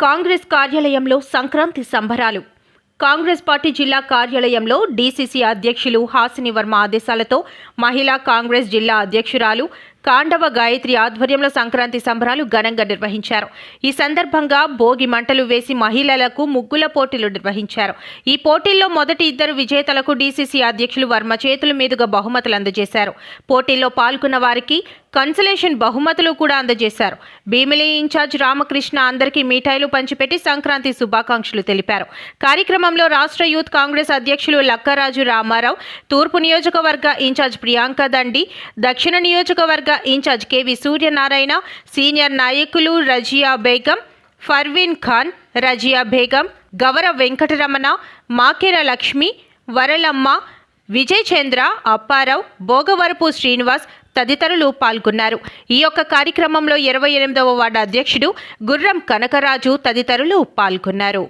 కాంగ్రెస్ కార్యాలయంలో సంక్రాంతి సంబరాలు. కాంగ్రెస్ పార్టీ జిల్లా కార్యాలయంలో డీసీసీ అధ్యక్షులు హాసిని వర్మ ఆదేశాలతో మహిళా కాంగ్రెస్ జిల్లా అధ్యక్షురాలు కాండవ గాయత్రి ఆధ్వర్యంలో సంక్రాంతి సంబరాలు ఘనంగా నిర్వహించారు. ఈ సందర్భంగా భోగి మంటలు వేసి మహిళలకు ముగ్గుల పోటీలు నిర్వహించారు. ఈ పోటీల్లో మొదటి ఇద్దరు విజేతలకు డీసీసీ అధ్యక్షులు వర్మ చేతుల మీదుగా బహుమతులు అందజేశారు. పోటీల్లో పాల్గొన్న వారికి కన్సలేషన్ బహుమతులు కూడా అందజేశారు. భీమిలి ఇన్ఛార్జ్ రామకృష్ణ అందరికీ మిఠాయిలు పంచిపెట్టి సంక్రాంతి శుభాకాంక్షలు తెలిపారు. కార్యక్రమంలో రాష్ట్ర యూత్ కాంగ్రెస్ అధ్యక్షులు లక్కరాజు రామారావు తూర్పు నియోజకవర్గ ఇన్ఛార్జ్ ప్రియాంక దండి దక్షిణ నియోజకవర్గ ఇన్ఛార్జ్ కెవి సూర్యనారాయణ సీనియర్ నాయకులు రజియా బేగం ఫర్వీన్ ఖాన్ రజియా బేగం గవర వెంకటరమణ మాకెర లక్ష్మి వరలమ్మ విజయ్ చంద్ర అప్పారావు భోగవరపు శ్రీనివాస్ తదితరులు పాల్గొన్నారు. ఈ యొక్క కార్యక్రమంలో ఇరవై ఎనిమిదవ వార్డు అధ్యక్షుడు గుర్రం కనకరాజు తదితరులు పాల్గొన్నారు.